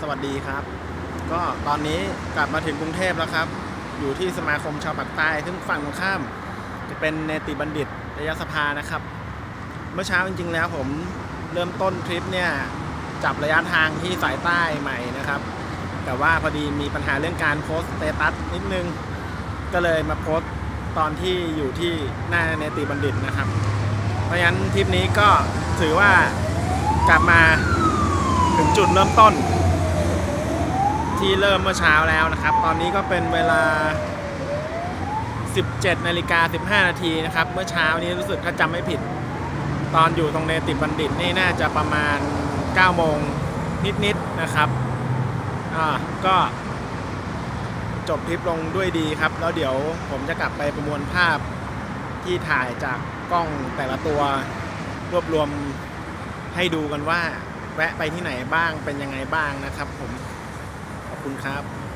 สวัสดีครับ ก็ตอนนี้กลับมาถึงกรุงเทพแล้วครับ อยู่ที่สมาคมชาวปากใต้ซึ่งฝั่งตรงข้าม จะเป็นเนติบัณฑิตระยะสภานะครับ เมื่อเช้าจริงๆแล้วผมเริ่มต้นทริปเนี่ยจับระยะทางที่สายใต้ใหม่นะครับ แต่ว่าพอดีมีปัญหาเรื่องการโพสต์สเตตัสนิดนึง ก็เลยมาโพสต์ตอนที่อยู่ที่หน้าเนติบัณฑิตนะครับ เพราะฉะนั้นทริปนี้ก็ถือว่ากลับมาถึงจุดเริ่มต้น ที่เริ่มเมื่อเช้าแล้วนะครับ ตอนนี้ก็เป็นเวลา 17นาฬิกา15 นาทีนะครับ เมื่อเช้านี้รู้สึกถ้าจำไม่ผิด ตอนอยู่ตรงเนติบัณฑิตนี่น่าจะประมาณ 9 โมงนิดๆนะครับอ่าก็จบทริปลงด้วยดีครับ แล้วเดี๋ยวผมจะกลับไปประมวลภาพที่ถ่ายจากกล้องแต่ละตัวรวบรวมให้ดูกันว่า แวะไปที่ไหนบ้างเป็นยังไงบ้างนะครับผม คุณครับ